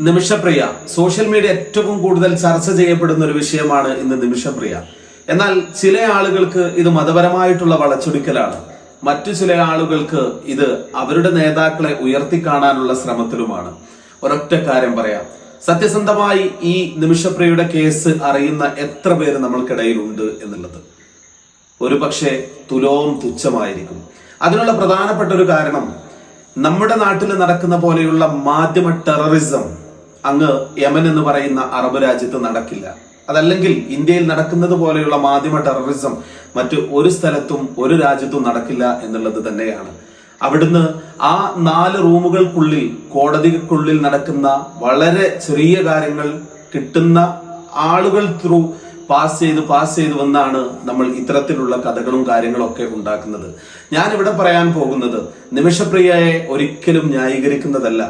Nimisha Priya social media ഏറ്റവും കൂടുതൽ ചർച്ച ചെയ്യപ്പെടുന്ന ഒരു വിഷയമാണ് ഇന്ന് നിമിഷപ്രിയ. എന്നാൽ ചില ആളുകൾക്ക് ഇത് മതപരമായിട്ടുള്ള വളച്ചൊടിക്കലാണ്. മറ്റു ചില ആളുകൾക്ക് ഇത് അവരുടെ നേതാക്കളെ ഉയർത്തി കാണാനുള്ള ശ്രമത്തിലുമാണ്. ഒരൊറ്റ കാര്യം പറയാം. സത്യസന്ധമായി ഈ നിമിഷപ്രിയയുടെ കേസ് അറിയുന്ന എത്ര പേര് നമ്മൾക്കിടയിലുണ്ട് എന്നുള്ളത്. ഒരു പക്ഷേ തുലോം തുച്ഛമായിരിക്കും. അതിനുള്ള പ്രധാനപ്പെട്ട ഒരു കാരണം നമ്മുടെ നാട്ടിൽ നടക്കുന്ന പോലെയുള്ള മാധ്യമ ടെററിസം അങ്ങ് യമൻ എന്ന് പറയുന്ന അറബ് രാജ്യത്ത് നടക്കില്ല. അതല്ലെങ്കിൽ ഇന്ത്യയിൽ നടക്കുന്നത് പോലെയുള്ള മാധ്യമ ടെററിസം മറ്റ് ഒരു സ്ഥലത്തും ഒരു രാജ്യത്തും നടക്കില്ല എന്നുള്ളത് തന്നെയാണ്. അവിടുന്ന് ആ നാല് റൂമുകൾക്കുള്ളിൽ കോടതിക്കുള്ളിൽ നടക്കുന്ന വളരെ ചെറിയ കാര്യങ്ങൾ കിട്ടുന്ന ആളുകൾ ത്രൂ പാസ് ചെയ്ത് പാസ് ചെയ്ത് വന്നാണ് നമ്മൾ ഇത്തരത്തിലുള്ള കഥകളും കാര്യങ്ങളും ഒക്കെ ഉണ്ടാക്കുന്നത്. ഞാൻ ഇവിടെ പറയാൻ പോകുന്നത് നിമിഷപ്രിയയെ ഒരിക്കലും ന്യായീകരിക്കുന്നതല്ല.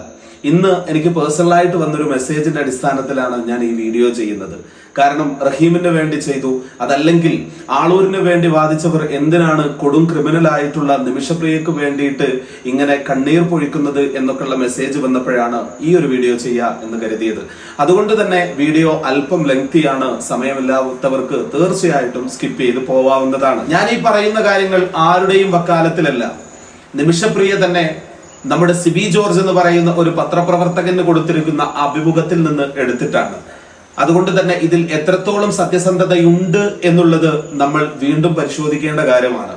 ഇന്ന് എനിക്ക് പേഴ്സണലായിട്ട് വന്നൊരു മെസ്സേജിന്റെ അടിസ്ഥാനത്തിലാണ് ഞാൻ ഈ വീഡിയോ ചെയ്യുന്നത്. കാരണം റഹീമിന് വേണ്ടി ചെയ്തു. അതല്ലെങ്കിൽ ആളൂരിന് വേണ്ടി വാദിച്ചവർ എന്തിനാണ് കൊടും ക്രിമിനൽ ആയിട്ടുള്ള നിമിഷപ്രിയക്ക് വേണ്ടിയിട്ട് ഇങ്ങനെ കണ്ണീർ പൊഴിക്കുന്നത് എന്നൊക്കെയുള്ള മെസ്സേജ് വന്നപ്പോഴാണ് ഈ ഒരു വീഡിയോ ചെയ്യുക എന്ന് കരുതിയത്. അതുകൊണ്ട് തന്നെ വീഡിയോ അല്പം ലെങ്തിയാണ് സമയമില്ലാത്തവർക്ക് തീർച്ചയായിട്ടും സ്കിപ്പ് ചെയ്ത് പോവാവുന്നതാണ്. ഞാൻ ഈ പറയുന്ന കാര്യങ്ങൾ ആരുടെയും വക്കാലത്തിലല്ല. നിമിഷപ്രിയ തന്നെ നമ്മുടെ സിബി ജോർജ് എന്ന് പറയുന്ന ഒരു പത്രപ്രവർത്തകന് കൊടുത്തിരിക്കുന്ന അഭിമുഖത്തിൽ നിന്ന് എടുത്തിട്ടാണ്. അതുകൊണ്ട് തന്നെ ഇതിൽ എത്രത്തോളം സത്യസന്ധതയുണ്ട് എന്നുള്ളത് നമ്മൾ വീണ്ടും പരിശോധിക്കേണ്ട കാര്യമാണ്.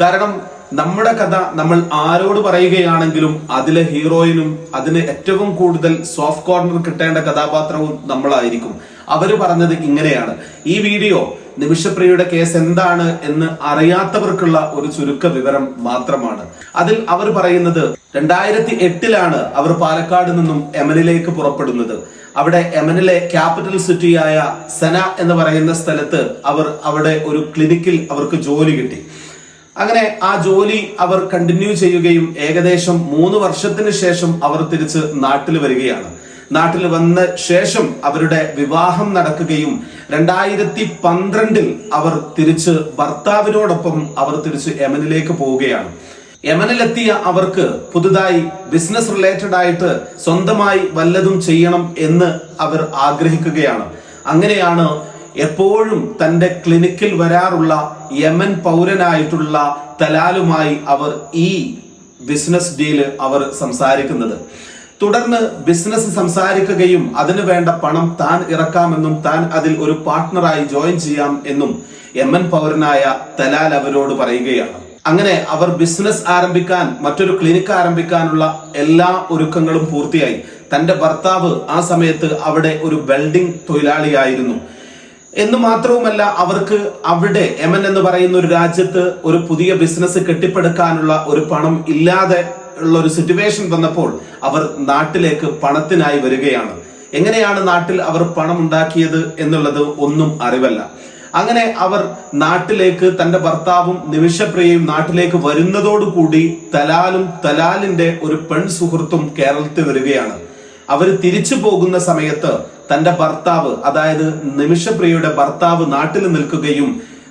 കാരണം നമ്മുടെ കഥ നമ്മൾ ആരോട് പറയുകയാണെങ്കിലും അതിലെ ഹീറോയിനും അതിന് ഏറ്റവും കൂടുതൽ സോഫ്റ്റ് കോർണർ കിട്ടേണ്ട കഥാപാത്രവും നമ്മളായിരിക്കും. അവർ പറഞ്ഞത് ഇങ്ങനെയാണ്. ഈ വീഡിയോ നിമിഷപ്രിയയുടെ കേസ് എന്താണ് എന്ന് അറിയാത്തവർക്കുള്ള ഒരു ചുരുക്ക വിവരം മാത്രമാണ്. അതിൽ അവർ പറയുന്നത് രണ്ടായിരത്തി എട്ടിലാണ് അവർ പാലക്കാട് നിന്നും എമനിലേക്ക് പുറപ്പെടുന്നത്. അവിടെ എമനിലെ ക്യാപിറ്റൽ സിറ്റിയായ സെന എന്ന് പറയുന്ന സ്ഥലത്ത് അവർ അവിടെ ഒരു ക്ലിനിക്കിൽ അവർക്ക് ജോലി കിട്ടി. അങ്ങനെ ആ ജോലി അവർ കണ്ടിന്യൂ ചെയ്യുകയും ഏകദേശം മൂന്ന് വർഷത്തിന് ശേഷം അവർ തിരിച്ച് നാട്ടിൽ വരികയാണ്. നാട്ടിൽ വന്ന ശേഷം അവരുടെ വിവാഹം നടക്കുകയും രണ്ടായിരത്തി പന്ത്രണ്ടിൽ അവർ തിരിച്ച് ഭർത്താവിനോടൊപ്പം അവർ തിരിച്ച് യമനിലേക്ക് പോവുകയാണ്. യമനിലെത്തിയ അവർക്ക് പുതുതായി ബിസിനസ് റിലേറ്റഡ് ആയിട്ട് സ്വന്തമായി വല്ലതും ചെയ്യണം എന്ന് അവർ ആഗ്രഹിക്കുകയാണ്. അങ്ങനെയാണ് എപ്പോഴും തന്റെ ക്ലിനിക്കിൽ വരാറുള്ള യമൻ പൗരനായിട്ടുള്ള തലാലുമായി അവർ ഈ ബിസിനസ് ഡീൽ അവർ സംസാരിക്കുന്നത്. തുടർന്ന് ബിസിനസ് സംസാരിക്കുകയും അതിനു വേണ്ട പണം താൻ ഇറക്കാമെന്നും താൻ അതിൽ ഒരു പാർട്ട്ണറായി ജോയിൻ ചെയ്യാം എന്നും എം എൻ പൗരനായ തലാൽ അവരോട് പറയുകയാണ്. അങ്ങനെ അവർ ബിസിനസ് ആരംഭിക്കാൻ മറ്റൊരു ക്ലിനിക്ക് ആരംഭിക്കാനുള്ള എല്ലാ ഒരുക്കങ്ങളും പൂർത്തിയായി. തന്റെ ഭർത്താവ് ആ സമയത്ത് അവിടെ ഒരു വെൽഡിംഗ് തൊഴിലാളിയായിരുന്നു. എന്ന് മാത്രവുമല്ല അവർക്ക് അവിടെ യമൻ എന്ന് പറയുന്ന ഒരു രാജ്യത്ത് ഒരു പുതിയ ബിസിനസ് കെട്ടിപ്പടുക്കാനുള്ള ഒരു പണം ഇല്ലാതെ ഉള്ള ഒരു സിറ്റുവേഷൻ വന്നപ്പോൾ അവർ നാട്ടിലേക്ക് പണത്തിനായി വരികയാണ്. എങ്ങനെയാണ് നാട്ടിൽ അവർ പണം ഉണ്ടാക്കിയത് എന്നുള്ളത് ഒന്നും അറിവല്ല. അങ്ങനെ അവർ നാട്ടിലേക്ക് തന്റെ ഭർത്താവും നിമിഷപ്രിയയും നാട്ടിലേക്ക് വരുന്നതോടുകൂടി തലാലും തലാലിന്റെ ഒരു പെൺ സുഹൃത്തും കേരളത്തിൽ വരികയാണ്. അവർ തിരിച്ചു പോകുന്ന സമയത്ത് തന്റെ ഭർത്താവ് അതായത് നിമിഷപ്രിയയുടെ ഭർത്താവ് നാട്ടിൽ നിൽക്കുകയും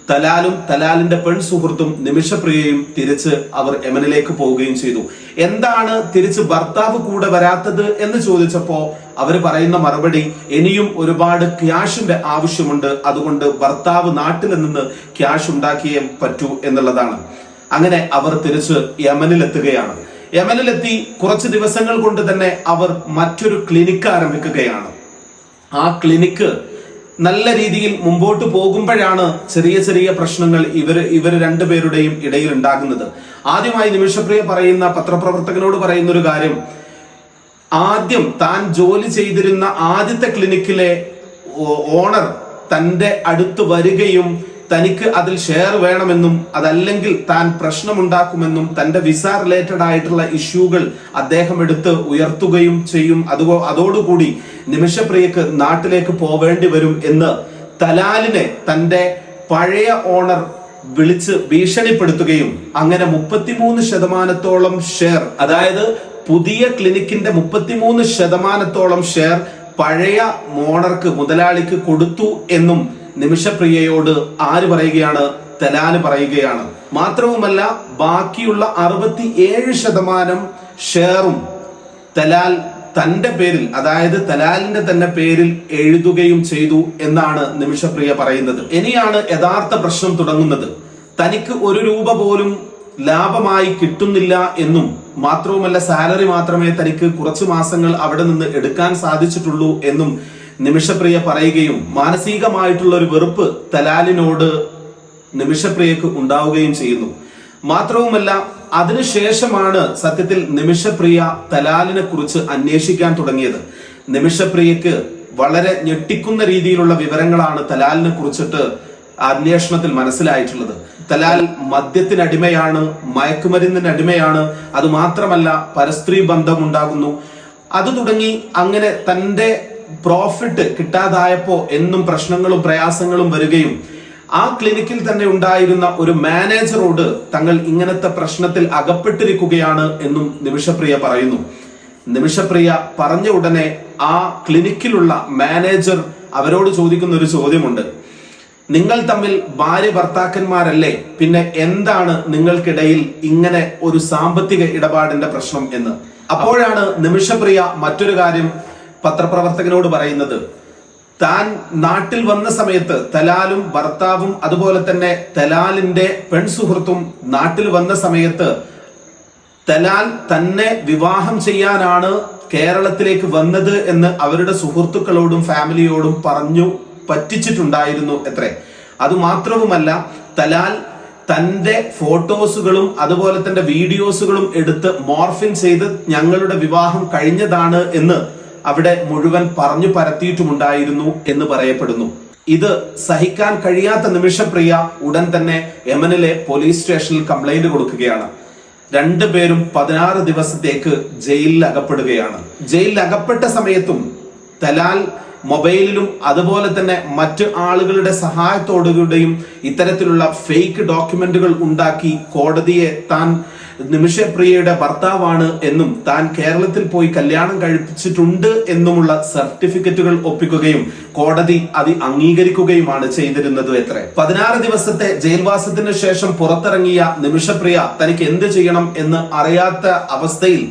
തലാലും തലാലിന്റെ പെൺ സുഹൃത്തും നിമിഷപ്രിയയും തിരിച്ച് അവർ യമനിലേക്ക് പോവുകയും ചെയ്തു. എന്താണ് തിരിച്ച് ഭർത്താവ് കൂടെ വരാത്തത് എന്ന് ചോദിച്ചപ്പോ അവർ പറയുന്ന മറുപടി ഇനിയും ഒരുപാട് ക്യാഷിന്റെ ആവശ്യമുണ്ട്. അതുകൊണ്ട് ഭർത്താവ് നാട്ടിൽ നിന്ന് ക്യാഷ് ഉണ്ടാക്കിയേ പറ്റൂ എന്നുള്ളതാണ്. അങ്ങനെ അവർ തിരിച്ച് യമനിലെത്തുകയാണ്. യമനിലെത്തി കുറച്ച് ദിവസങ്ങൾ കൊണ്ട് തന്നെ അവർ മറ്റൊരു ക്ലിനിക്ക് ആരംഭിക്കുകയാണ്. ആ ക്ലിനിക്ക് നല്ല രീതിയിൽ മുമ്പോട്ട് പോകുമ്പോഴാണ് ചെറിയ ചെറിയ പ്രശ്നങ്ങൾ ഇവർ ഇവർ രണ്ടുപേരുടെയും ഇടയിൽ ഉണ്ടാകുന്നത്. ആദ്യമായി നിമിഷപ്രിയ പറയുന്ന പത്രപ്രവർത്തകനോട് പറയുന്ന ഒരു കാര്യം. ആദ്യം താൻ ജോലി ചെയ്തിരുന്ന ആദ്യത്തെ ക്ലിനിക്കിലെ ഓണർ തന്റെ അടുത്ത് വരികയും തനിക്ക് അതിൽ ഷെയർ വേണമെന്നും അതല്ലെങ്കിൽ താൻ പ്രശ്നമുണ്ടാക്കുമെന്നും തന്റെ വിസ റിലേറ്റഡ് ആയിട്ടുള്ള ഇഷ്യൂകൾ അദ്ദേഹം എടുത്ത് ഉയർത്തുകയും ചെയ്യും. അതുപോ അതോടുകൂടി നിമിഷപ്രിയക്ക് നാട്ടിലേക്ക് പോവേണ്ടി വരും എന്ന് തലാലിനെ തന്റെ പഴയ ഓണർ വിളിച്ച് ഭീഷണിപ്പെടുത്തുകയും അങ്ങനെ മുപ്പത്തിമൂന്ന് ശതമാനത്തോളം ഷെയർ അതായത് പുതിയ ക്ലിനിക്കിന്റെ മുപ്പത്തിമൂന്ന് ശതമാനത്തോളം ഷെയർ പഴയ മോണർക്ക് മുതലാളിക്ക് കൊടുത്തു എന്നും നിമിഷപ്രിയയോട് ആര് പറയുകയാണ്? തലാൽ പറയുകയാണ്. മാത്രവുമല്ല ബാക്കിയുള്ള അറുപത്തി ഏഴ് ശതമാനം ഷെയറും തലാൽ തന്റെ പേരിൽ അതായത് തലാലിന്റെ തന്നെ പേരിൽ എഴുതുകയും ചെയ്തു എന്നാണ് നിമിഷപ്രിയ പറയുന്നത്. ഇനിയാണ് യഥാർത്ഥ പ്രശ്നം തുടങ്ങുന്നത്. തനിക്ക് ഒരു രൂപ പോലും ലാഭമായി കിട്ടുന്നില്ല എന്നും മാത്രവുമല്ല സാലറി മാത്രമേ തനിക്ക് കുറച്ച് മാസങ്ങൾ അവിടെ നിന്ന് എടുക്കാൻ സാധിച്ചിട്ടുള്ളൂ എന്നും നിമിഷപ്രിയ പറയുകയും മാനസികമായിട്ടുള്ള ഒരു വെറുപ്പ് തലാലിനോട് നിമിഷപ്രിയക്ക് ഉണ്ടാവുകയും ചെയ്യുന്നു. മാത്രവുമല്ല അതിനുശേഷമാണ് സത്യത്തിൽ നിമിഷപ്രിയ തലാലിനെ കുറിച്ച് അന്വേഷിക്കാൻ തുടങ്ങിയത്. നിമിഷപ്രിയക്ക് വളരെ ഞെട്ടിക്കുന്ന രീതിയിലുള്ള വിവരങ്ങളാണ് തലാലിനെ കുറിച്ചിട്ട് അന്വേഷണത്തിൽ മനസ്സിലായിട്ടുള്ളത്. തലാൽ മദ്യത്തിനടിമയാണ് അത് മാത്രമല്ല പരസ്ത്രീ ബന്ധം ഉണ്ടാകുന്നു അത് തുടങ്ങി അങ്ങനെ തന്റെ പ്രോഫിറ്റ് കിട്ടാതായപ്പോ എന്നും പ്രശ്നങ്ങളും പ്രയാസങ്ങളും വരികയും ആ ക്ലിനിക്കിൽ തന്നെ ഉണ്ടായിരുന്ന ഒരു മാനേജറോട് തങ്ങൾ ഇങ്ങനത്തെ പ്രശ്നത്തിൽ അകപ്പെട്ടിരിക്കുകയാണ് എന്നും നിമിഷപ്രിയ പറയുന്നു. നിമിഷപ്രിയ പറഞ്ഞ ഉടനെ ആ ക്ലിനിക്കിലുള്ള മാനേജർ അവരോട് ചോദിക്കുന്ന ഒരു ചോദ്യമുണ്ട്. നിങ്ങൾ തമ്മിൽ ഭാര്യ ഭർത്താക്കന്മാരല്ലേ? പിന്നെ എന്താണ് നിങ്ങൾക്കിടയിൽ ഇങ്ങനെ ഒരു സാമ്പത്തിക ഇടപാടിന്റെ പ്രശ്നം എന്ന്? അപ്പോഴാണ് നിമിഷപ്രിയ മറ്റൊരു കാര്യം പത്രപ്രവർത്തകനോട് പറയുന്നത് താൻ നാട്ടിൽ വന്ന സമയത്ത് തലാലും ഭർത്താവും അതുപോലെ തന്നെ തലാലിന്റെ പെൺസുഹൃത്തും നാട്ടിൽ വന്ന സമയത്ത് തലാൽ തന്നെ വിവാഹം ചെയ്യാനാണ് കേരളത്തിലേക്ക് വന്നത് എന്ന് അവരുടെ സുഹൃത്തുക്കളോടും ഫാമിലിയോടും പറഞ്ഞു പറ്റിച്ചിട്ടുണ്ടായിരുന്നു എത്രേ. അതുമാത്രവുമല്ല തലാൽ തന്റെ ഫോട്ടോസുകളും അതുപോലെ തന്നെ വീഡിയോസുകളും എടുത്ത് മോർഫിൻ ചെയ്ത് ഞങ്ങളുടെ വിവാഹം കഴിഞ്ഞതാണ് എന്ന് അവിടെ മുഴുവൻ പറഞ്ഞു പരത്തിയിട്ടുമുണ്ടായിരുന്നു എന്ന് പറയപ്പെടുന്നു. ഇത് സഹിക്കാൻ കഴിയാത്ത നിമിഷപ്രിയ ഉടൻ തന്നെ യമനിലെ പോലീസ് സ്റ്റേഷനിൽ കംപ്ലൈന്റ് കൊടുക്കുകയാണ്. രണ്ടുപേരും പതിനാറ് ദിവസത്തേക്ക് ജയിലിൽ അകപ്പെടുകയാണ് ജയിലിൽ അകപ്പെട്ട സമയത്തും തലാൽ മൊബൈലിലും അതുപോലെ തന്നെ മറ്റ് ആളുകളുടെ സഹായത്തോടുകൂടെയും ഇത്തരത്തിലുള്ള ഫേക്ക് ഡോക്യുമെന്റുകൾ ഉണ്ടാക്കി കോടതിയെ താൻ നിമിഷപ്രിയയുടെ ഭർത്താവാണ് എന്നും താൻ കേരളത്തിൽ പോയി കല്യാണം കഴിപ്പിച്ചിട്ടുണ്ട് എന്നുമുള്ള സർട്ടിഫിക്കറ്റുകൾ ഒപ്പിക്കുകയും കോടതി അത് അംഗീകരിക്കുകയുമാണ് ചെയ്തിരുന്നത് എത്ര. പതിനാറ് ദിവസത്തെ ജയിൽവാസത്തിന് ശേഷം പുറത്തിറങ്ങിയ നിമിഷപ്രിയ തനിക്ക് എന്ത് ചെയ്യണം എന്ന് അറിയാത്ത അവസ്ഥയിൽ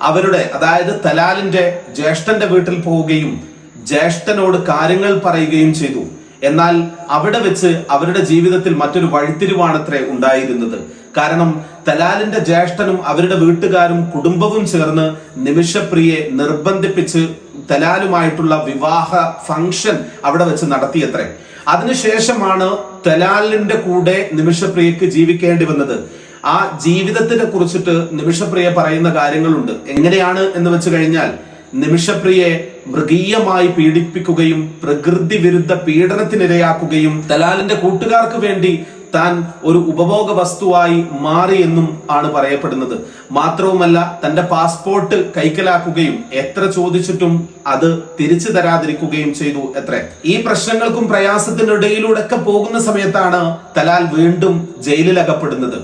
അവരുടെ അതായത് തലാലിന്റെ ജ്യേഷ്ഠന്റെ വീട്ടിൽ പോവുകയും ജ്യേഷ്ഠനോട് കാര്യങ്ങൾ പറയുകയും ചെയ്തു. എന്നാൽ അവിടെ വെച്ച് അവരുടെ ജീവിതത്തിൽ മറ്റൊരു വഴിത്തിരിവാണത്രേ ഉണ്ടായിരുന്നത്. കാരണം തലാലിന്റെ ജ്യേഷ്ഠനും അവരുടെ വീട്ടുകാരും കുടുംബവും ചേർന്ന് നിമിഷപ്രിയെ നിർബന്ധിപ്പിച്ച് തലാലുമായിട്ടുള്ള വിവാഹ ഫംഗ്ഷൻ അവിടെ വെച്ച് നടത്തിയത്രേ. അതിനുശേഷമാണ് തലാലിന്റെ കൂടെ നിമിഷപ്രിയക്ക് ജീവിക്കേണ്ടി വന്നത്. ആ ജീവിതത്തിനെ കുറിച്ചിട്ട് നിമിഷപ്രിയ പറയുന്ന കാര്യങ്ങളുണ്ട്. എങ്ങനെയാണ് എന്ന് വെച്ച് കഴിഞ്ഞാൽ നിമിഷപ്രിയെ മൃഗീയമായി പീഡിപ്പിക്കുകയും പ്രകൃതി വിരുദ്ധ പീഡനത്തിനിരയാക്കുകയും തലാലിന്റെ കൂട്ടുകാർക്ക് വേണ്ടി താൻ ഒരു ഉപഭോഗ വസ്തുവായി മാറി എന്നും ആണ് പറയപ്പെടുന്നത്. മാത്രവുമല്ല തന്റെ പാസ്പോർട്ട് കൈക്കലാക്കുകയും എത്ര ചോദിച്ചിട്ടും അത് തിരിച്ചു തരാതിരിക്കുകയും ചെയ്തു എത്ര. ഈ പ്രശ്നങ്ങൾക്കും പ്രയാസത്തിനിടയിലൂടെ ഒക്കെ പോകുന്ന സമയത്താണ് തലാൽ വീണ്ടും ജയിലിൽ അകപ്പെടുന്നത്.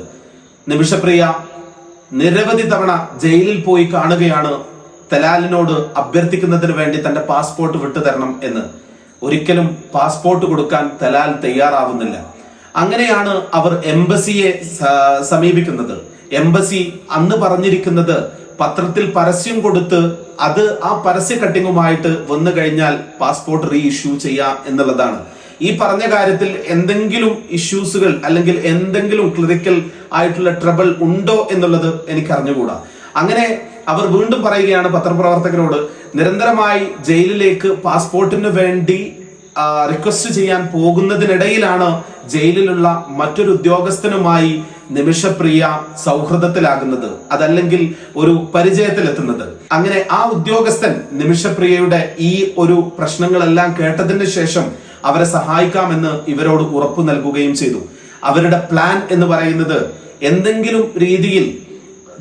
നിമിഷപ്രിയ നിരവധി തവണ ജയിലിൽ പോയി കാണുകയാണ് തലാലിനോട് അഭ്യർത്ഥിക്കുന്നതിന് വേണ്ടി തന്റെ പാസ്പോർട്ട് വിട്ടുതരണം എന്ന്. ഒരിക്കലും പാസ്പോർട്ട് കൊടുക്കാൻ തലാൽ തയ്യാറാവുന്നില്ല. അങ്ങനെയാണ് അവർ എംബസിയെ സമീപിക്കുന്നത്. എംബസി അന്ന് പറഞ്ഞിരിക്കുന്നത് പത്രത്തിൽ പരസ്യം കൊടുത്ത് അത് ആ പരസ്യ കട്ടിങ്ങുമായിട്ട് വന്നു കഴിഞ്ഞാൽ പാസ്പോർട്ട് റീ ഇഷ്യൂ ചെയ്യാം എന്നുള്ളതാണ്. ഈ പറഞ്ഞ കാര്യത്തിൽ എന്തെങ്കിലും ഇഷ്യൂസുകൾ അല്ലെങ്കിൽ എന്തെങ്കിലും ക്ലിറിക്കൽ ആയിട്ടുള്ള ട്രബിൾ ഉണ്ടോ എന്നുള്ളത് എനിക്ക് അറിഞ്ഞുകൂടാ അങ്ങനെ അവർ വീണ്ടും പറയുകയാണ് പത്രപ്രവർത്തകരോട് നിരന്തരമായി ജയിലിലേക്ക് പാസ്പോർട്ടിന് വേണ്ടി റിക്വസ്റ്റ് ചെയ്യാൻ പോകുന്നതിനിടയിലാണ് ജയിലിലുള്ള മറ്റൊരു ഉദ്യോഗസ്ഥനുമായി നിമിഷപ്രിയ സൗഹൃദത്തിലാകുന്നത്. അതല്ലെങ്കിൽ ഒരു പരിചയത്തിലെത്തുന്നത്. അങ്ങനെ ആ ഉദ്യോഗസ്ഥൻ നിമിഷപ്രിയയുടെ ഈ ഒരു പ്രശ്നങ്ങളെല്ലാം കേട്ടതിന് ശേഷം അവരെ സഹായിക്കാമെന്ന് ഇവരോട് ഉറപ്പു നൽകുകയും ചെയ്തു. അവരുടെ പ്ലാൻ എന്ന് പറയുന്നത് എന്തെങ്കിലും രീതിയിൽ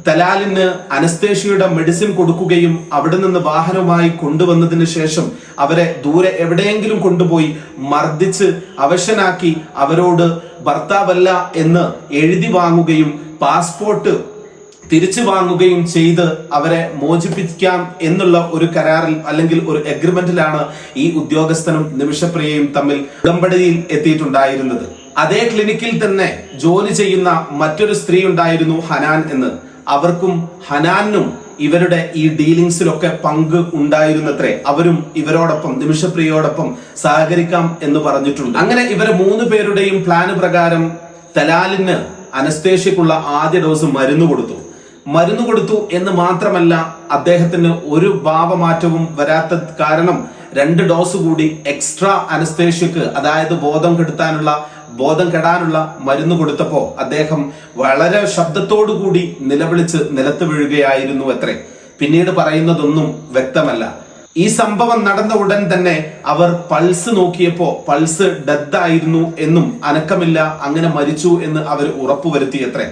തലാലിന് അനസ്തേഷ്യയുടെ മെഡിസിൻ കൊടുക്കുകയും അവിടെ നിന്ന് വാഹനവുമായി കൊണ്ടുവന്നതിന് ശേഷം അവരെ ദൂരെ എവിടെയെങ്കിലും കൊണ്ടുപോയി മർദ്ദിച്ച് അവശനാക്കി അവരോട് ഭർത്താവല്ല എന്ന് എഴുതി വാങ്ങുകയും പാസ്പോർട്ട് തിരിച്ചു വാങ്ങുകയും ചെയ്ത് അവരെ മോചിപ്പിക്കാം എന്നുള്ള ഒരു കരാറിൽ അല്ലെങ്കിൽ ഒരു എഗ്രിമെന്റിലാണ് ഈ ഉദ്യോഗസ്ഥനും നിമിഷപ്രിയയും തമ്മിൽ ഉടമ്പടിയിൽ എത്തിയിട്ടുണ്ടായിരുന്നത്. അതേ ക്ലിനിക്കിൽ തന്നെ ജോലി ചെയ്യുന്ന മറ്റൊരു സ്ത്രീ ഉണ്ടായിരുന്നു ഹനാൻ എന്ന്. അവർക്കും ഹനാനും ഇവരുടെ ഈ ഡീലിങ്സിലൊക്കെ പങ്ക് ഉണ്ടായിരുന്നത്രേ. അവരും ഇവരോടൊപ്പം നിമിഷപ്രിയോടൊപ്പം സഹകരിക്കാം എന്ന് പറഞ്ഞിട്ടുണ്ട്. അങ്ങനെ ഇവരെ മൂന്ന് പേരുടെയും പ്ലാന് പ്രകാരം തലാലിന് അനസ്തേഷ്യക്കുള്ള ആദ്യ ഡോസ് മരുന്ന് കൊടുത്തു. മരുന്ന് കൊടുത്തു എന്ന് മാത്രമല്ല അദ്ദേഹത്തിന് ഒരു ഭാവമാറ്റവും വരാത്ത കാരണം രണ്ട് ഡോസ് കൂടി എക്സ്ട്രാ അനസ്തേഷ്യക്ക് അതായത് ബോധം കെടുത്താനുള്ള ബോധം കെടാനുള്ള മരുന്ന് കൊടുത്തപ്പോ അദ്ദേഹം വളരെ ശബ്ദത്തോടു കൂടി നിലവിളിച്ച് നിലത്ത് വീഴുകയായിരുന്നു അത്രേ. പിന്നീട് പറയുന്നതൊന്നും വ്യക്തമല്ല. ഈ സംഭവം നടന്ന ഉടൻ തന്നെ അവർ പൾസ് നോക്കിയപ്പോ പൾസ് ഡെത്ത് ആയിരുന്നു എന്നും അനക്കമില്ല അങ്ങനെ മരിച്ചു എന്ന് അവർ ഉറപ്പുവരുത്തിയത്രേ.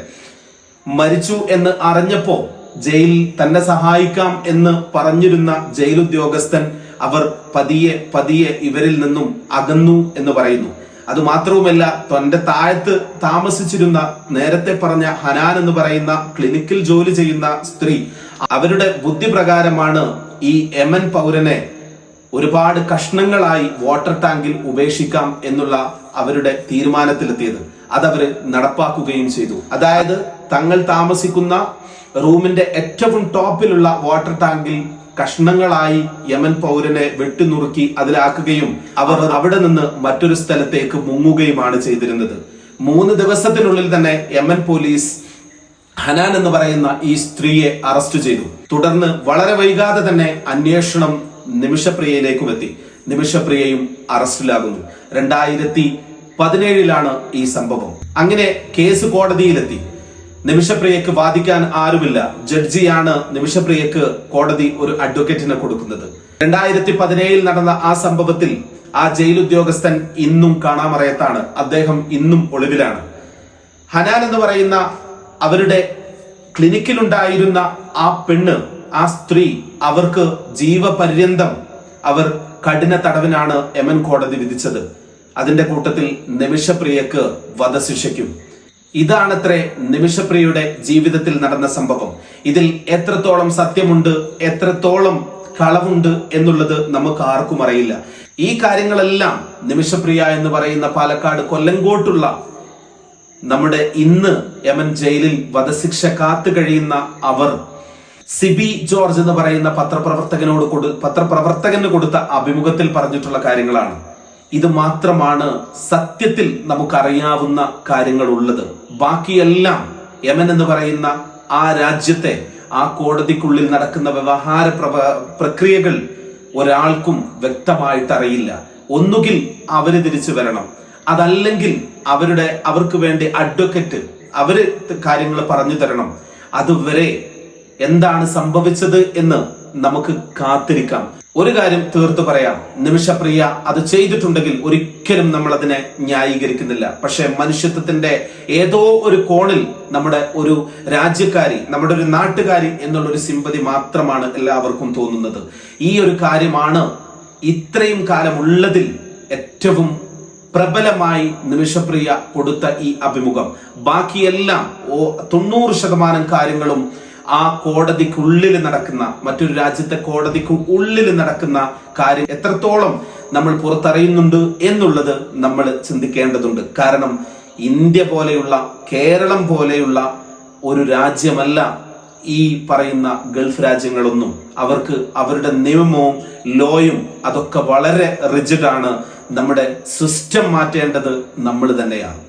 മരിച്ചു എന്ന് അറിഞ്ഞപ്പോ ജയിൽ തന്നെ സഹായിക്കാം എന്ന് പറഞ്ഞിരുന്ന ജയിൽ ഉദ്യോഗസ്ഥൻ അവർ പതിയെ പതിയെ ഇവരിൽ നിന്നും അകന്നു എന്ന് പറയുന്നു. അത് മാത്രവുമല്ല തന്റെ താഴത്ത് താമസിച്ചിരുന്ന നേരത്തെ പറഞ്ഞ ഹനാൻ എന്ന് പറയുന്ന ക്ലിനിക്കിൽ ജോലി ചെയ്യുന്ന സ്ത്രീ അവരുടെ ബുദ്ധി പ്രകാരമാണ് ഈ എമൻ പൗരനെ ഒരുപാട് കഷ്ണങ്ങളായി വാട്ടർ ടാങ്കിൽ ഉപേക്ഷിക്കാം എന്നുള്ള അവരുടെ തീരുമാനത്തിലെത്തിയത്. അതവർ നടപ്പാക്കുകയും ചെയ്തു. അതായത് തങ്ങൾ താമസിക്കുന്ന റൂമിന്റെ ഏറ്റവും ടോപ്പിലുള്ള വാട്ടർ ടാങ്കിൽ കഷ്ണങ്ങളായി യമൻ പൗരനെ വെട്ടിനുറുക്കി അതിലാക്കുകയും അവർ അവിടെ നിന്ന് മറ്റൊരു സ്ഥലത്തേക്ക് മുങ്ങുകയുമാണ് ചെയ്തിരുന്നത്. മൂന്ന് ദിവസത്തിനുള്ളിൽ തന്നെ യമൻ പോലീസ് ഹനാൻ എന്ന് പറയുന്ന ഈ സ്ത്രീയെ അറസ്റ്റ് ചെയ്തു. തുടർന്ന് വളരെ വൈകാതെ തന്നെ അന്വേഷണം നിമിഷപ്രിയയിലേക്കും എത്തി നിമിഷപ്രിയയും അറസ്റ്റിലാകുന്നു. രണ്ടായിരത്തി പതിനേഴിലാണ് ഈ സംഭവം. അങ്ങനെ കേസ് കോടതിയിലെത്തി. നിമിഷപ്രിയക്ക് വാദിക്കാൻ ആരുമില്ല. ജഡ്ജിയാണ് നിമിഷപ്രിയക്ക് കോടതി ഒരു അഡ്വക്കേറ്റിനെ കൊടുക്കുന്നത്. രണ്ടായിരത്തി പതിനേഴിൽ നടന്ന ആ സംഭവത്തിൽ ആ ജയിൽ ഉദ്യോഗസ്ഥൻ ഇന്നും കാണാമറയത്താണ്. അദ്ദേഹം ഇന്നും ഒളിവിലാണ്. ഹനാൻ എന്ന് പറയുന്ന അവരുടെ ക്ലിനിക്കിലുണ്ടായിരുന്ന ആ പെണ്ണ് ആ സ്ത്രീ അവർക്ക് ജീവപര്യന്തം അവർ കഠിന തടവിനാണ് എമൻ കോടതി വിധിച്ചത്. അതിന്റെ കൂട്ടത്തിൽ നിമിഷപ്രിയക്ക് വധശിക്ഷയ്ക്കും. ഇതാണത്രേ നിമിഷപ്രിയയുടെ ജീവിതത്തിൽ നടന്ന സംഭവം. ഇതിൽ എത്രത്തോളം സത്യമുണ്ട് എത്രത്തോളം കളവുണ്ട് എന്നുള്ളത് നമുക്ക് ആർക്കും അറിയില്ല. ഈ കാര്യങ്ങളെല്ലാം നിമിഷപ്രിയ എന്ന് പറയുന്ന പാലക്കാട് കൊല്ലങ്കോട്ടുള്ള നമ്മുടെ ഇന്ന് യമൻ ജയിലിൽ വധശിക്ഷ കാത്തു കഴിയുന്ന അവർ സിബി ജോർജ് എന്ന് പറയുന്ന പത്രപ്രവർത്തകനോട് കൊടു പത്രപ്രവർത്തകന് കൊടുത്ത അഭിമുഖത്തിൽ പറഞ്ഞിട്ടുള്ള കാര്യങ്ങളാണ്. ഇത് മാത്രമാണ് സത്യത്തിൽ നമുക്കറിയാവുന്ന കാര്യങ്ങൾ ഉള്ളത് ബാക്കിയെല്ലാം യമൻ എന്ന് പറയുന്ന ആ രാജ്യത്തെ ആ കോടതിക്കുള്ളിൽ നടക്കുന്ന വ്യവഹാര പ്രക്രിയകൾ ഒരാൾക്കും വ്യക്തമായിട്ട് അറിയില്ല ഒന്നുകിൽ അവർ തിരിച്ചു വരണം. അതല്ലെങ്കിൽ അവരുടെ അവർക്ക് വേണ്ടി അഡ്വക്കറ്റ് അവർ കാര്യങ്ങൾ പറഞ്ഞു തരണം. അതുവരെ എന്താണ് സംഭവിച്ചത് എന്ന് നമുക്ക് കാത്തിരിക്കാം. ഒരു കാര്യം തീർത്തു പറയാം. നിമിഷപ്രിയ അത് ചെയ്തിട്ടുണ്ടെങ്കിൽ ഒരിക്കലും നമ്മൾ അതിനെ ന്യായീകരിക്കുന്നില്ല. പക്ഷെ മനുഷ്യത്വത്തിന്റെ ഏതോ ഒരു കോണിൽ നമ്മുടെ ഒരു രാജ്യക്കാരി നമ്മുടെ ഒരു നാട്ടുകാരി എന്നുള്ള ഒരു സിമ്പതി മാത്രമാണ് എല്ലാവർക്കും തോന്നുന്നത്. ഈ ഒരു കാര്യമാണ് ഇത്രയും കാലമുള്ളതിൽ ഏറ്റവും പ്രബലമായി നിമിഷപ്രിയ കൊടുത്ത ഈ അഭിമുഖം. ബാക്കിയെല്ലാം ഓ തൊണ്ണൂറ് ശതമാനം കാര്യങ്ങളും ആ കോടതിക്കുള്ളിൽ നടക്കുന്ന മറ്റൊരു രാജ്യത്തെ കോടതിക്ക് ഉള്ളിൽ നടക്കുന്ന കാര്യം എത്രത്തോളം നമ്മൾ പുറത്തറിയുന്നുണ്ട് എന്നുള്ളത് നമ്മൾ ചിന്തിക്കേണ്ടതുണ്ട്. കാരണം ഇന്ത്യ പോലെയുള്ള കേരളം പോലെയുള്ള ഒരു രാജ്യമല്ല ഈ പറയുന്ന ഗൾഫ് രാജ്യങ്ങളൊന്നും. അവർക്ക് അവരുടെ നിയമവും ലോയും അതൊക്കെ വളരെ റിജിഡാണ് നമ്മുടെ സിസ്റ്റം മാറ്റേണ്ടത് നമ്മൾ തന്നെയാണ്.